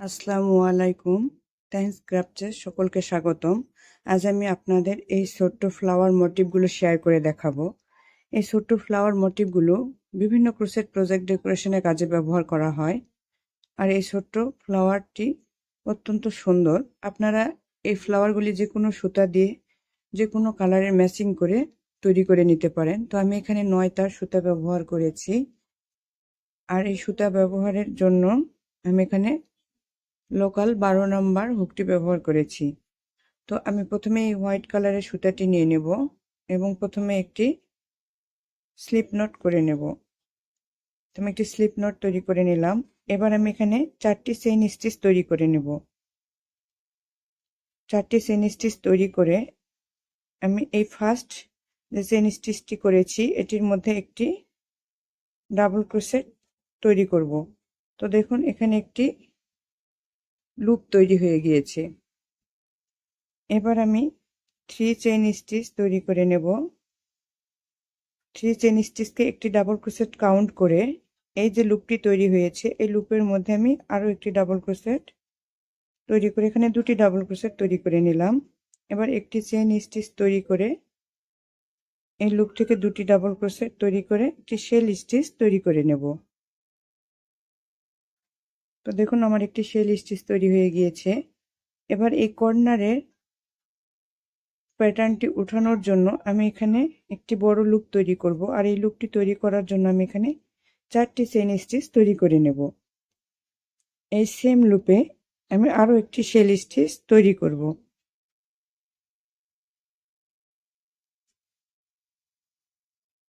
আসসালামু আলাইকুম। থ্যাংকস ক্রাফটে সকলকে স্বাগতম। আজ আমি আপনাদের এই ছোট্ট ফ্লাওয়ার মোটিভগুলো শেয়ার করে দেখাবো। এই ছোট্ট ফ্লাওয়ার মোটিভগুলো বিভিন্ন ক্রোসেট প্রজেক্ট ডেকোরেশনের কাজে ব্যবহার করা হয়। আর এই ছোট্ট ফ্লাওয়ারটি অত্যন্ত সুন্দর। আপনারা এই ফ্লাওয়ারগুলি যে কোনো সুতা দিয়ে যে কোনো কালারের ম্যাচিং করে তৈরি করে নিতে পারেন। তো আমি এখানে নয় তার সুতা ব্যবহার করেছি। আর এই সুতা ব্যবহারের জন্য আমি এখানে লোকাল বারো নম্বর হুকটি ব্যবহার করেছি। তো আমি প্রথমে এই হোয়াইট কালারের সুতাটি নিয়ে নেব এবং প্রথমে একটি স্লিপ নোট করে নেব। তো আমি একটি স্লিপ নোট তৈরি করে নিলাম। এবার আমি এখানে চারটি চেইন স্টিচ তৈরি করে নেব। চারটি চেইন স্টিচ তৈরি করে আমি এই ফার্স্ট যে চেইন স্টিচটি করেছি, এটির মধ্যে একটি ডাবল ক্রোসেট তৈরি করব। তো দেখুন, এখানে একটি লুপ তৈরি হয়ে গিয়েছে। এবার আমি থ্রি চেইন স্টিচ তৈরি করে নেব। থ্রি চেইন স্টিচকে একটি ডাবল ক্রোসেট কাউন্ট করে এই যে লুপটি তৈরি হয়েছে, এই লুপের মধ্যে আমি আরও একটি ডাবল ক্রোসেট তৈরি করে, এখানে দুটি ডাবল ক্রোসেট তৈরি করে নিলাম। এবার একটি চেইন স্টিচ তৈরি করে এই লুপ থেকে দুটি ডাবল ক্রোসেট তৈরি করে একটি শেল স্টিচ তৈরি করে নেব। তো দেখুন, আমার একটি শেল স্টিচ তৈরি হয়ে গিয়েছে। এবার এই কর্নারের প্যাটার্নটি উঠানোর জন্য আমি এখানে একটি বড় লুক তৈরি করব। আর এই লুকটি তৈরি করার জন্য আমি এখানে চারটি চেন স্টিচ তৈরি করে নেব। এই সেম লুপে আমি আরও একটি শেল স্টিচ তৈরি করব।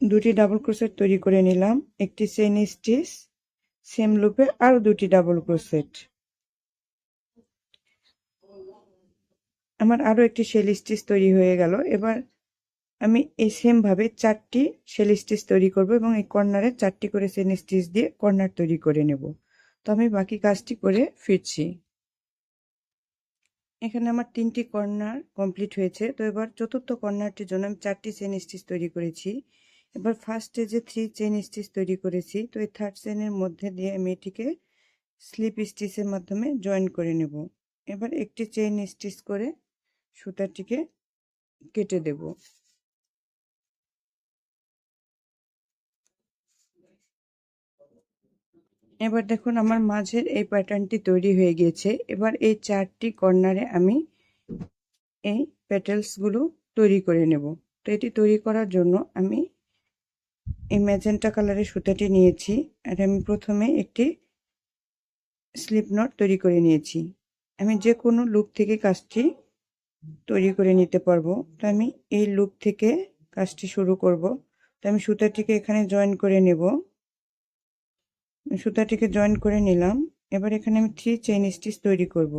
দুটি ডাবল ক্রোসেট তৈরি করে নিলাম। একটি চেন স্টিচ সেম লুপে আরও দুটি ডাবল ক্রোসেট আমার আরও একটি শেল স্টিচ তৈরি হয়ে গেল। এবার আমি এই সেমভাবে চারটি শেল স্টিচ তৈরি করব এবং এই কর্নারে চারটি করে সেন স্টিচ দিয়ে কর্নার তৈরি করে নেব। তো আমি বাকি কাজটি করে ফিরছি। এখানে আমার তিনটি কর্নার কমপ্লিট হয়েছে। তো এবার চতুর্থ কর্নারটির জন্য আমি চারটি সেন স্টিচ তৈরি করেছি। এবার ফার্স্টে যে থ্রি চেন স্টিচ তৈরি করেছি, তো এই থার্ড চেনের মধ্যে দিয়ে আমি এটিকে স্লিপ স্টিচের মাধ্যমে জয়েন করে নেব। এবার একটি চেইন স্টিচ করে সুতাটিকে কেটে দেব। এবার দেখুন আমার মাঝের এই প্যাটার্নটি তৈরি হয়ে গিয়েছে। এবার এই চারটি কর্নারে আমি এই প্যাটেলসগুলো তৈরি করে নেব। তো এটি তৈরি করার জন্য আমি এই ম্যাজেন্টা কালারের সুতাটি নিয়েছি আর আমি প্রথমে একটি স্লিপ নট তৈরি করে নিয়েছি। আমি যে কোনো লুপ থেকে কাজটি তৈরি করে নিতে পারব। তো আমি এই লুপ থেকে কাজটি শুরু করব। তো আমি সুতাটিকে এখানে জয়েন করে নেব। সুতাটিকে জয়েন করে নিলাম। এবার এখানে আমি থ্রি চেইন স্টিচ তৈরি করব।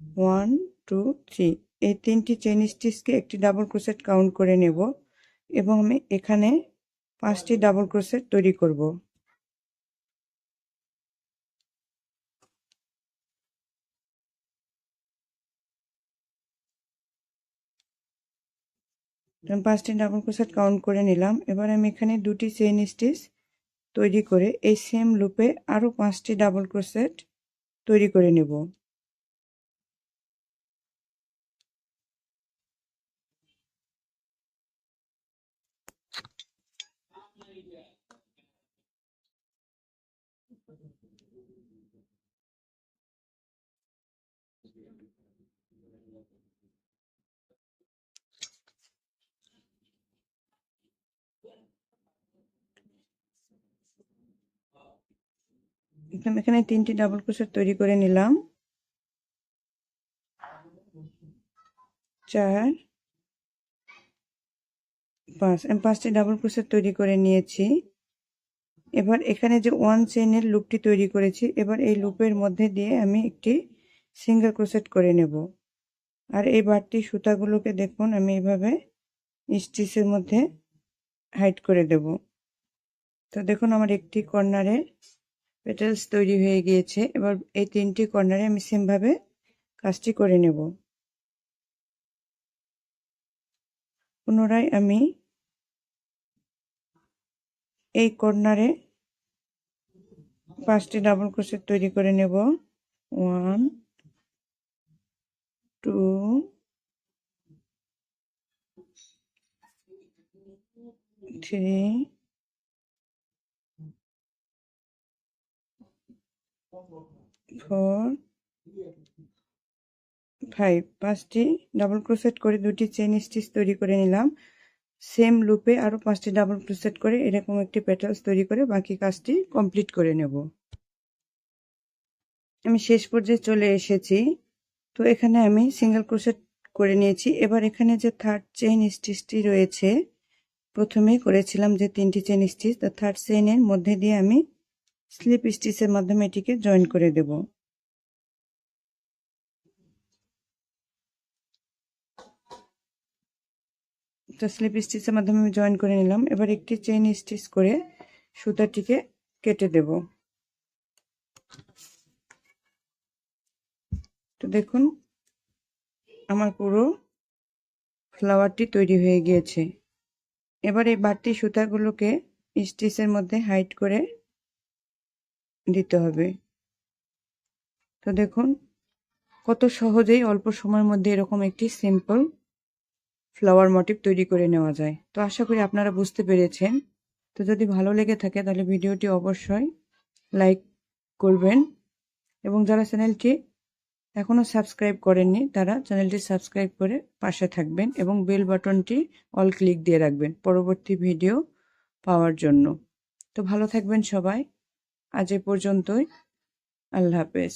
ওয়ান টু থ্রি এই তিনটি চেইন স্টিচকে একটি ডাবল ক্রোসেট কাউন্ট করে নেব। এবং আমি এখানে পাঁচটি ডাবল ক্রোশেট তৈরি করব। পাঁচটি ডাবল ক্রোশেট কাউন্ট করে নিলাম। এবার আমি এখানে দুটি চেইন স্টিচ তৈরি করে এই সেম লুপে আরও পাঁচটি ডাবল ক্রোশেট তৈরি করে নেব। এখানে তিনটি ডাবল ক্রোশেট তৈরি করে নিলাম। চার পাঁচ, আমি পাঁচটি ডাবল ক্রোশেট তৈরি করে নিয়েছি। এবার এখানে যে ওয়ান চেনের লুপটি তৈরি করেছি, এবার এই লুপের মধ্যে দিয়ে আমি একটি সিঙ্গেল ক্রোশেট করে নেব। আর এই বাড়তি সুতাগুলোকে দেখুন, আমি এইভাবে স্টিচের মধ্যে হাইট করে দেব। তো দেখুন, আমার একটি কর্নারে পেটেলস তৈরি হয়ে গিয়েছে। এবার এই তিনটি কর্নারে আমি সেমভাবে কাজটি করে নেব। পুনরায় আমি এই কর্নারে পাঁচটি ডাবল ক্রোশেট তৈরি করে নেব। One, two, three, four, five. পাঁচটি ডাবল ক্রোসেট করে দুটি চেন স্টিচ তৈরি করে নিলাম। সেম লুপে আরও পাঁচটি ডাবল ক্রোসেট করে এরকম একটি প্যাটার্স তৈরি করে বাকি কাজটি কমপ্লিট করে নেব। আমি শেষ পর্যায়ে চলে এসেছি। তো এখানে আমি সিঙ্গেল ক্রোসেট করে নিয়েছি। এবার এখানে যে থার্ড চেইন স্টিচটি রয়েছে, প্রথমেই করেছিলাম যে তিনটি চেন স্টিচ তো থার্ড চেইনের মধ্যে দিয়ে আমি স্লিপ স্টিচের মাধ্যমে এটিকে জয়েন করে দেব। তো স্লিপ স্টিচের মাধ্যমে আমি জয়েন করে নিলাম। এবার একটি চেইন স্টিচ করে সুতাটিকে কেটে দেব। তো দেখুন, আমার পুরো ফ্লাওয়ারটি তৈরি হয়ে গিয়েছে। এবার এই বাড়তি সুতাগুলোকে স্টিচের মধ্যে হাইট করে দিতে হবে। তো দেখুন, কত সহজেই অল্প সময়ের মধ্যে এরকম একটি সিম্পল ফ্লাওয়ার মোটিভ তৈরি করে নেওয়া যায়। তো আশা করি আপনারা বুঝতে পেরেছেন। তো যদি ভালো লেগে থাকে তাহলে ভিডিওটি অবশ্যই লাইক করবেন। এবং যারা চ্যানেলটি এখনও সাবস্ক্রাইব করেননি, তারা চ্যানেলটি সাবস্ক্রাইব করে পাশে থাকবেন এবং বেল বাটনটি অল ক্লিক দিয়ে রাখবেন পরবর্তী ভিডিও পাওয়ার জন্য। তো ভালো থাকবেন সবাই। আজ এ পর্যন্তই। আল্লাহ হাফেজ।